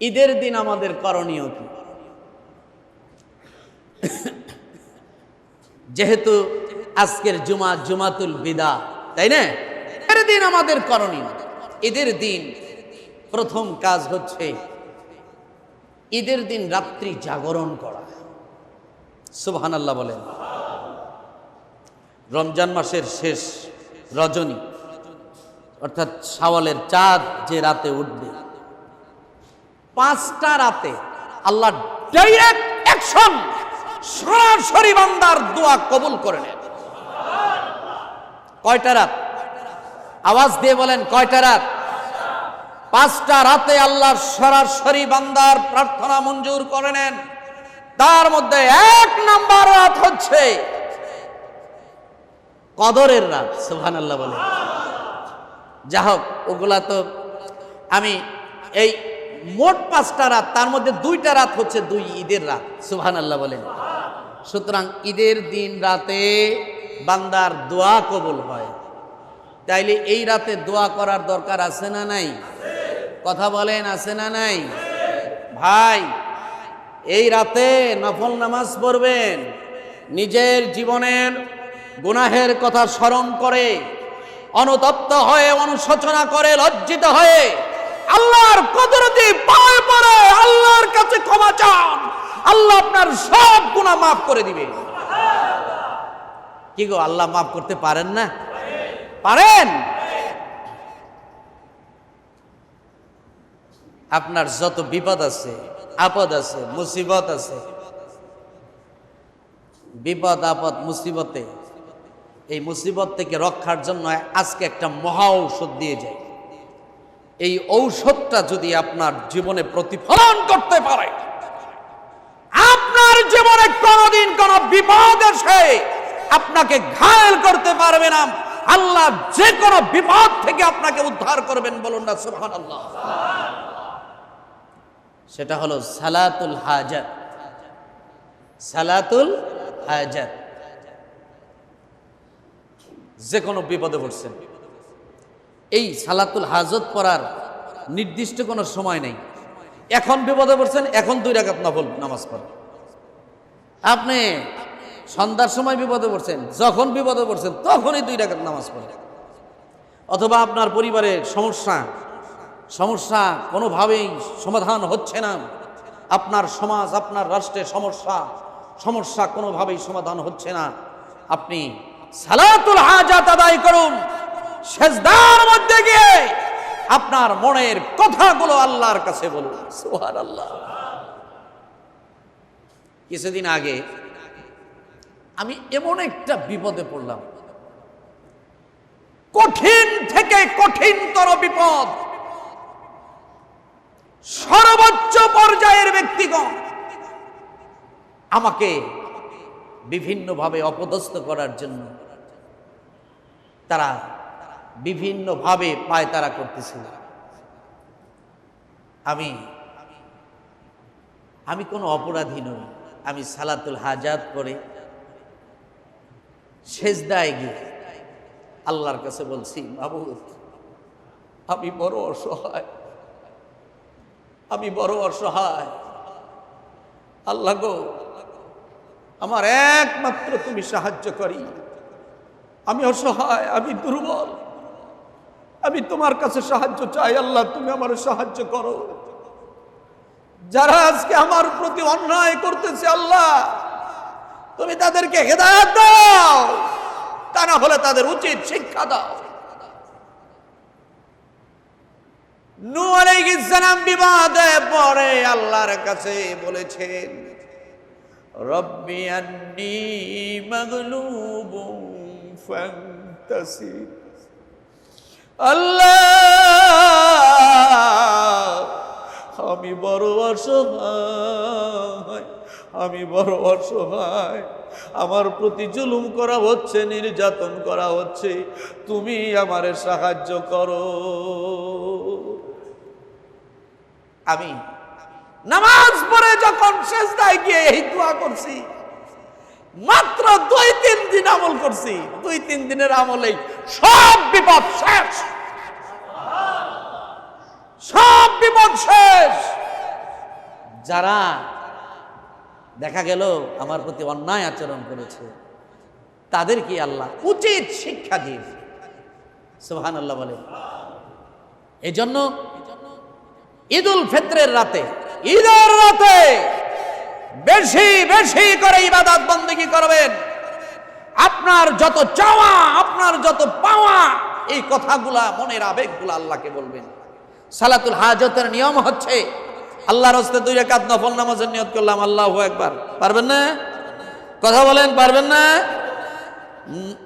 ঈদের দিন আমাদের করণীয় কি? যেহেতু আজকের জুমা জুমাতুল বিদা, তাই না? ঈদের দিন আমাদের করণীয়। ঈদের দিন প্রথম কাজ হচ্ছে ঈদের দিন রাত্রি জাগরণ করা। সুবহান আল্লাহ বলেন। রমজান মাসের শেষ রজনী, অর্থাৎ শাওয়ালের চাঁদ যে রাতে উঠবে পাঁচটা রাতে আল্লাহ সরাসরি বান্দার দোয়া কবুল করে নেন। কয়টা রাত? আওয়াজ দিয়ে বলেন, কয়টা রাত? পাঁচটা রাতে আল্লাহ সরাসরি বান্দার প্রার্থনা মঞ্জুর করে নেন। তার মধ্যে এক নাম্বার রাত হচ্ছে কদরের রাত সুহান আল্লাহ বলে। যা হোক ওগুলা তো আমি এই মোট পাঁচটা রাত, তার মধ্যে দুইটা রাত হচ্ছে দুই ঈদের রাত। সুহান আল্লাহ বলেন। সুতরাং ঈদের দিন রাতে বান্দার দোয়া কবুল হয়। তাইলে এই রাতে দোয়া করার দরকার আছে না নাই? কথা বলেন, আছে না নাই? ভাই, এই রাতে নফল নামাজ পড়বেন, নিজের জীবনের গুনাহের কথা স্মরণ করে, অনুতপ্ত হয়ে অনুশোচনা করে, লজ্জিত হয়ে আল্লাহর কদরতি পায়ে পড়ে আল্লাহর কাছে ক্ষমা চান। আল্লাহ আপনার সব গুনাহ মাফ করে দিবে। কি গো, আল্লাহ মাফ করতে পারেন না? পারেন? আপনার যত বিপদ আছে, আপদ আছে, মুসিবত আছে, বিপদ, আপদ, মুসিবতে, এই মুসিবত থেকে রক্ষার জন্য আজকে একটা মহা ঔষধ দিয়ে যায় এই ঔষধটা যদি আপনার জীবনে প্রতিফলন করতে পারে, আপনার জীবনে কোনোদিন কোন বিপদ এসে আপনাকে ঘায়ল করতে পারবে না। আল্লাহ যে কোনো বিপদ থেকে আপনাকে উদ্ধার করবেন বলুন না সুবহান আল্লাহ সেটা হলো সালাতুল হাজাত। সালাতুল হাজাত। যে কোনো বিপদে পড়ছেন। এই সালাতুল হাজত পড়ার নির্দিষ্ট কোনো সময় নেই। এখন বিপদে পড়ছেন, এখন দুই রাকাত নফল নামাজ পড়েন। আপনি সন্ধ্যার সময় বিপদে পড়ছেন, যখন বিপদে পড়ছেন, তখনই দুই রাকাত নামাজ পড়েন। অথবা আপনার পরিবারে সমস্যা সমস্যা কোনোভাবেই সমাধান হচ্ছে না। আপনার সমাজ, আপনার রাষ্ট্রে সমস্যা সমস্যা কোনোভাবেই সমাধান হচ্ছে না। আপনি সালাতুল হাজাত আদায় করুন। সেজদার মধ্যে গিয়ে আপনার মনের কথাগুলো আল্লাহর কাছে বলুন সুহার আল্লাহ কিছুদিন আগে আমি এমন একটা বিপদে পড়লাম। কঠিন থেকে কঠিনতর বিপদ। সর্বোচ্চ পর্যায়ের ব্যক্তিগণ আমাকে বিভিন্নভাবে অপদস্থ করার জন্য তারা বিভিন্নভাবে পায় তারা করতেছিল। আমি আমি কোনো অপরাধী নই। আমি সালাতুল হাজাত করে সেজদায় গিয়ে আল্লাহর কাছে বলছি মাবুদ আমি বড় অসহায়, আমি বড় অসহায়। আল্লাহ গো, আমার একমাত্র তুমি সাহায্য করি আমি অসহায়, আমি দুর্বল। আমি তোমার কাছে সাহায্য চাই, আল্লাহ, তুমি আমার সাহায্য করো। যারা আজকে আমার প্রতি অন্যায় করতেছে, আল্লাহ, তুমি তাদেরকে হেদায়ত দাও, তা না হলে তাদের উচিত শিক্ষা দাও। নূ বিবাদে আল্লাহর কাছে বলেছেন, রব্বি আল্লাহ, আমি বড় অসহায়, আমি বড় অসহায়। আমার প্রতি জুলুম করা হচ্ছে, নির্যাতন করা হচ্ছে, তুমি আমারে সাহায্য করো। আমি নামাজ পড়ে যখন শেষদায় গিয়ে এই দোয়া করছি, মাত্র দুই তিন দিন আমল করছি দুই তিন দিনের আমলেই সব বিপদ শেষ। সব বিপদ শেষ। যারা দেখা গেল আমার প্রতি অন্যায় আচরণ করেছে তাদেরকে আল্লাহ উচিত শিক্ষা দিয়ে সোহান আল্লাহ বলে। এই জন্য ঈদুল ফিত্রের রাতে, ঈদের রাতে বেশি বেশি করে ইবাদত বন্দী করবেন। আপনার যত চাওয়া, আপনার যত পাওয়া, এই কথাগুলা, মনের আবেগগুলা আল্লাহকে বলবেন। সালাতুল হাজতের নিয়ম হচ্ছে আল্লাহ রস্তে দুই রেখাত নফল নামাজের নিয়ত করলাম, আল্লাহ একবার। পারবেন না? কথা বলেন, পারবেন না?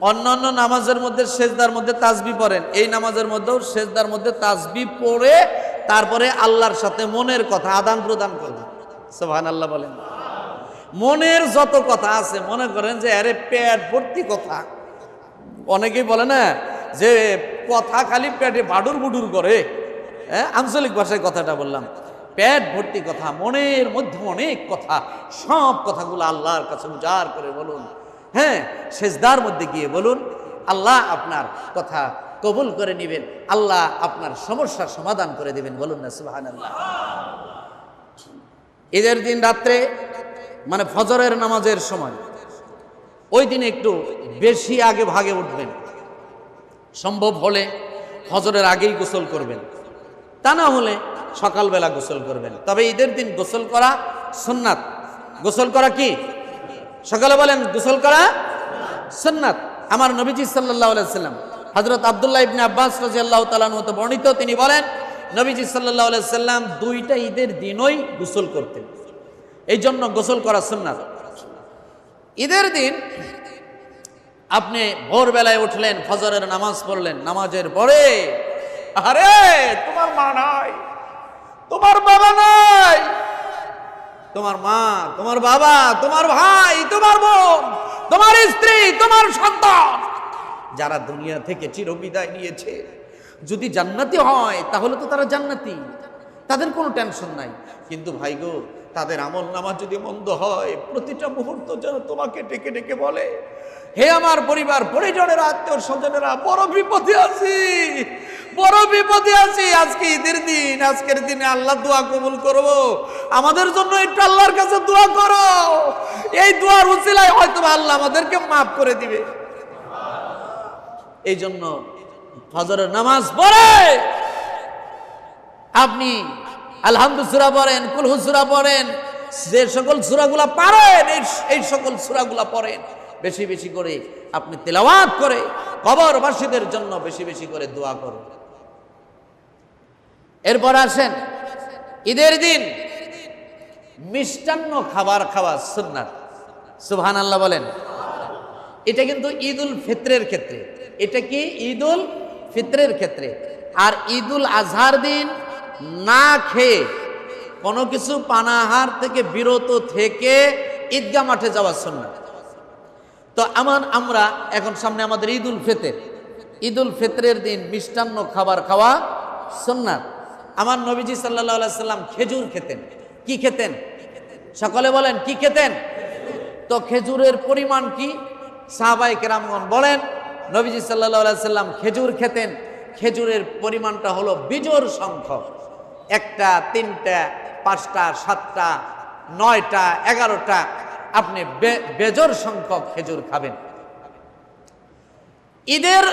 অন্য অন্য নামাজের মধ্যে সেজদার মধ্যে তাজবি পড়েন। এই নামাজের মধ্যেও সেজদার মধ্যে তাজবি পড়ে, তারপরে আল্লাহর সাথে মনের কথা আদান প্রদান করবেন। সোহান আল্লাহ বলেন। মনের যত কথা আছে, মনে করেন যে, আরে, পেট ভর্তি কথা। অনেকেই বলে না, যে, কথা খালি পেটে বাডুর বুডুর করে। হ্যাঁ আঞ্চলিক ভাষায় কথাটা বললাম। পেট ভর্তি কথা, মনের মধ্যে অনেক কথা, সব কথাগুলো আল্লাহর কাছে উজাড় করে বলুন। হ্যাঁ সেজদার মধ্যে গিয়ে বলুন, আল্লাহ আপনার কথা কবুল করে নেবেন, আল্লাহ আপনার সমস্যার সমাধান করে দেবেন, বলুন না সুবাহ আল্লাহ ঈদের দিন রাত্রে মানে ফজরের নামাজের সময়। ওই দিন একটু বেশি আগে ভাগে উঠবেন। সম্ভব হলে ফজরের আগেই গোসল করবেন। তা না হলে সকালবেলা গোসল করবেন। তবে ঈদের দিন গোসল করা সুন্নাত। গোসল করা কি? সকালে বলেন, গোসল করা সুন্নাত। আমার নবীজি সাল্লাহ সাল্লাম হজরত আবদুল্লাহ ইবনে আব্বাস রাজি আল্লাহ তালার মতো বর্ণিত, তিনি বলেন, নবীজি সাল্লাহ সাল্লাম দুইটা ঈদের দিনই গোসল করতেন। এই জন্য গোসল করা সুন্নাত। ঈদের দিন আপনি ভোরবেলায় উঠলেন, ফজরের নামাজ পড়লেন, নামাজের পরে আরে, তোমার মা নাই, তোমার বাবা নাই, তোমার মা, তোমার বাবা, তোমার ভাই, তোমার বোন, তোমার স্ত্রী, তোমার সন্তান, যারা দুনিয়া থেকে চিরবিদায় নিয়েছে, যদি জান্নাতি হয়, তাহলে তো তারা জান্নাতি। তাদের কোনো টেনশন নাই। কিন্তু ভাই গো, তাদের আমল নামা যদি মন্দ হয়, প্রতিটা মুহূর্ত যেন তোমাকে ডেকে ডেকে বলে, হে আমার পরিবার, পরিজনের আত্মীয় স্বজনেরা বড় বিপদে আছি, বড় বিপদে আছি। আজকে ঈদের দিন, আজকের দিনে আল্লাহ দোয়া কবুল করব। আমাদের জন্য একটু আল্লাহর কাছে দোয়া করো। এই দোয়ার উচিলায় হয়তো আল্লাহ আমাদেরকে মাফ করে দিবে। এই জন্য ফজরের নামাজ পড়ে আপনি আলহামদুসুরা পড়েন কুলহুসুরা পড়েন, যে সকল সুরাগুলা পারেন, এই সকল সুরাগুলা পড়েন, বেশি বেশি করে আপনি তেলাওয়াত করে, কবরবাসীদের জন্য বেশি বেশি করে দোয়া করুন। এরপর আসেন, ঈদের দিন মিষ্টান্ন খাবার খাওয়া সুন্নাত। সুবহান আল্লাহ বলেন। এটা কিন্তু ঈদুল ফিত্রের ক্ষেত্রে, এটা কি ঈদুল ফিত্রের ক্ষেত্রে? আর ঈদুল আজহার দিন না খেয়ে কোনো কিছু পানাহার থেকে বিরত থেকে ঈদগা মাঠে যাওয়া সুন্নাত তো আমার আমরা এখন সামনে আমাদের ঈদুল ফিতর। ঈদুল ফেতরের দিন মিষ্টান্ন খাবার খাওয়া সুন্নাত। আমার নবীজি সাল্লাহ সাল্লাম খেজুর খেতেন। কি খেতেন? সকলে বলেন, কি খেতেন? তো খেজুরের পরিমাণ কি? সাহাবাই কেরামগণ বলেন, নবীজি সাল্লাহ সাল্লাম খেজুর খেতেন। খেজুরের পরিমাণটা হলো বিজোর সংখ্যক। একটা, তিনটা, পাঁচটা, সাতটা, নয়টা, এগারোটা, আপনি বেজোর সংখ্যক খেজুর খাবেন। ঈদের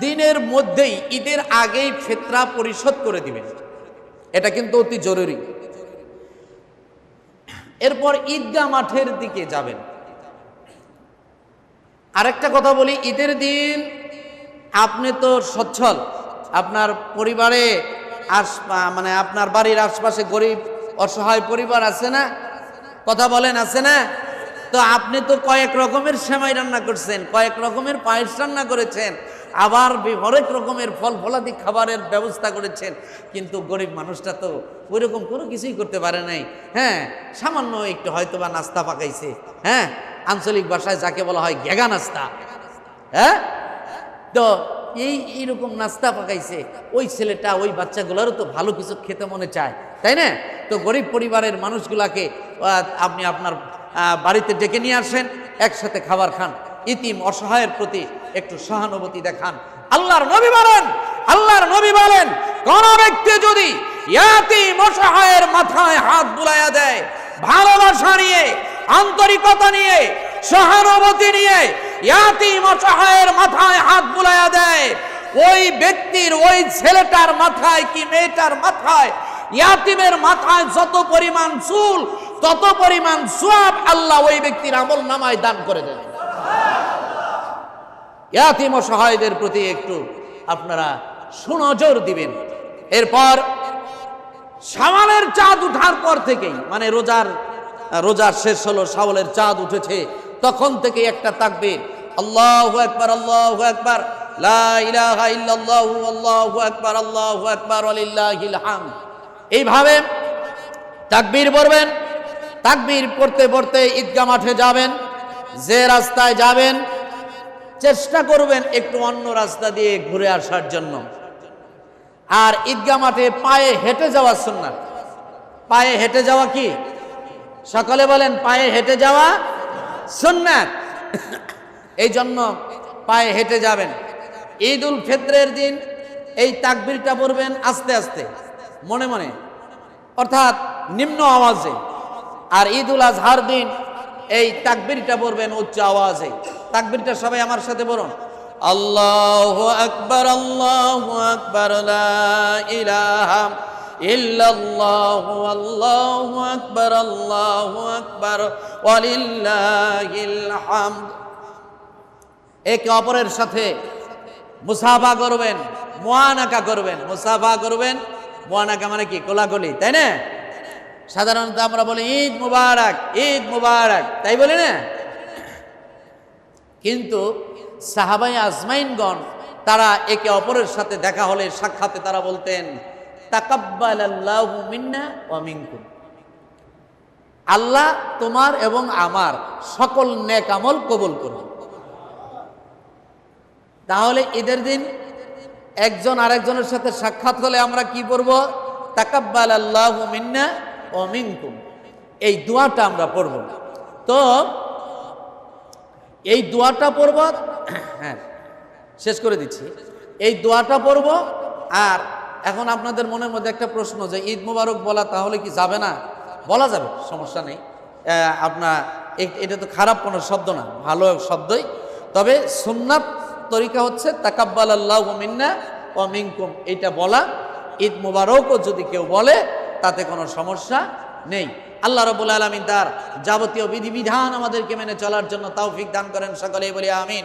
দিনের মধ্যেই, ঈদের আগেই ফেতরা পরিশোধ করে দিবেন। এটা কিন্তু অতি জরুরি। এরপর ঈদগাহ মাঠের দিকে যাবেন। আরেকটা কথা বলি, ঈদের দিন আপনি তো সচ্ছল, আপনার পরিবারে আস মানে আপনার বাড়ির আশপাশে গরিব, অসহায় পরিবার আছে না? কথা বলেন, আছে না? তো আপনি তো কয়েক রকমের সেমাই রান্না করছেন, কয়েক রকমের পায়েস রান্না করেছেন, আবার হরেক রকমের ফল ফলাদি খাবারের ব্যবস্থা করেছেন, কিন্তু গরিব মানুষটা তো ওইরকম কোনো কিছুই করতে পারে নাই। হ্যাঁ সামান্য একটু হয়তো বা নাস্তা পাকাইছে। হ্যাঁ আঞ্চলিক ভাষায় যাকে বলা হয় গেগা নাস্তা। হ্যাঁ? তো এই এইরকম নাস্তা পাকাইছে। ওই ছেলেটা, ওই বাচ্চাগুলোরও তো ভালো কিছু খেতে মনে চায়, তাই না? তো গরিব পরিবারের মানুষগুলাকে আপনি আপনার বাড়িতে ডেকে নিয়ে আসেন, একসাথে খাবার খান। ইতিম অসহায়ের প্রতি একটু সহানুভূতি দেখান। আল্লাহর নবী বলেন, আল্লাহর নবী বলেন, কোন ব্যক্তি যদি ইয়াতিম অসহায়ের মাথায় হাত বুলাইয়া দেয়, ভালোবাসা নিয়ে, আন্তরিকতা নিয়ে, সহানুভূতি নিয়ে ইয়াতিম অসহায়ের মাথায় হাত বুলাইয়া দেয়। ওই ব্যক্তির ওই ছেলেটার মাথায় কি মেয়েটার মাথায়? ইয়াতিমের মাথায় যত পরিমাণ চুল, তত পরিমাণ সোয়াব আল্লাহ ওই ব্যক্তির আমল নামায় দান করে দেন ইয়াতিম অসহায়দের প্রতি একটু আপনারা সুনজর দিবেন। এরপর সামালের চাঁদ উঠার পর থেকেই মানে রোজার রোজার শেষ হলো সাওয়ালের চাঁদ উঠেছে, তখন থেকে একটা তাকবীর। আল্লাহু আকবার, আল্লাহু হামদ। এইভাবে তাকবীর পড়বেন, তাকবীর পড়তে পড়তে ঈদগাহ মাঠে যাবেন, যে রাস্তায় যাবেন, চেষ্টা করবেন একটু অন্য রাস্তা দিয়ে ঘুরে আসার জন্য। আর ঈদগাহ মাঠে পায়ে হেঁটে যাওয়া সুন্নাত। পায়ে হেঁটে যাওয়া কি? সকলে বলেন, পায়ে হেঁটে যাওয়া সুন্নাত। এই জন্য পায়ে হেঁটে যাবেন। ঈদ উল ফিত্রের দিন এই তাকবীরটা পড়বেন আস্তে আস্তে, মনে মনে। অর্থাৎ নিম্ন আওয়াজে। আর ঈদ উল আজহার দিন এই তাকবীরটা পড়বেন উচ্চ আওয়াজে। তাকবীরটা সবাই আমার সাথে বলুন আল্লাহ আকবার আল্লাহ আকবার ইলাহা ইল্লাল্লাহ, আল্লাহু আকবার আল্লাহু আকবার, ওয়ালিল্লাহিল হামদ। একে অপরের সাথে মুসাফা করবেন মোয়ানাকা করবেন। মুসাফা করবেন মোয়ানাকা মানে কি? কোলাকলি, তাই না? সাধারণত আমরা বলি ঈদ মুবারক ঈদ মুবারক, তাই বলি না? কিন্তু সাহাবাই আজমাইনগণ, তারা একে অপরের সাথে দেখা হলে সাক্ষাতে তারা বলতেন আল্লাহু আল্লাহ তোমার এবং আমার সকল নেক আমল কবুল করুন। তাহলে ঈদের দিন একজন আরেকজনের সাথে সাক্ষাৎ হলে আমরা কি করব তাকাব্বাল আল্লাহু মিন্না ও মিনকুম। এই দোয়াটা আমরা পড়ব। তো এই দোয়াটা পড়ব হ্যাঁ শেষ করে দিচ্ছি। এই দোয়াটা পড়ব, আর এখন আপনাদের মনের মধ্যে একটা প্রশ্ন যে ঈদ মুবারক বলা তাহলে কি যাবে না? বলা যাবে, সমস্যা নেই। আপনার এটা তো খারাপ কোনো শব্দ না, ভালো শব্দই। তবে সুন্নাত তরিকা হচ্ছে তাকাব্বাল আল্লাহ মিন্না ও এটা বলা, ঈদ মুবারকও যদি কেউ বলে, তাতে কোনো সমস্যা নেই। আল্লাহ রবুল আলমিন তার যাবতীয় বিধিবিধান আমাদেরকে মেনে চলার জন্য তৌফিক দান করেন। সকলেই বলি আমিন।